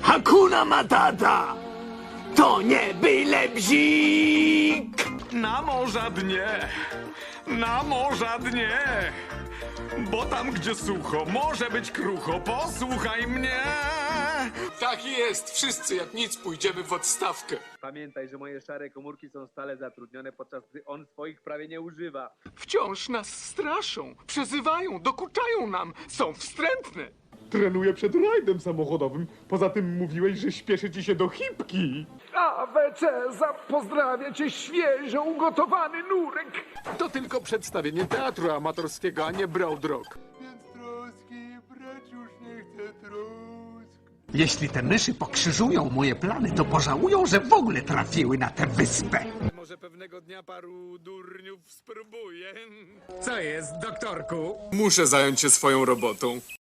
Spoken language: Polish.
Hakuna Matata! To nie byle bzik! Na morza dnie, na morza dnie, bo tam gdzie sucho, może być krucho, posłuchaj mnie. Tak jest, wszyscy jak nic pójdziemy w odstawkę. Pamiętaj, że moje szare komórki są stale zatrudnione, podczas gdy on swoich prawie nie używa. Wciąż nas straszą, przezywają, dokuczają nam, są wstrętne. Trenuję przed rajdem samochodowym. Poza tym mówiłeś, że śpieszy ci się do hipki. A Ceza pozdrawia cię świeżo ugotowany nurek. To tylko przedstawienie teatru amatorskiego, a nie Broadrock. Jeśli te myszy pokrzyżują moje plany, to pożałują, że w ogóle trafiły na tę wyspę. Może pewnego dnia paru durniów spróbuję. Co jest, doktorku? Muszę zająć się swoją robotą.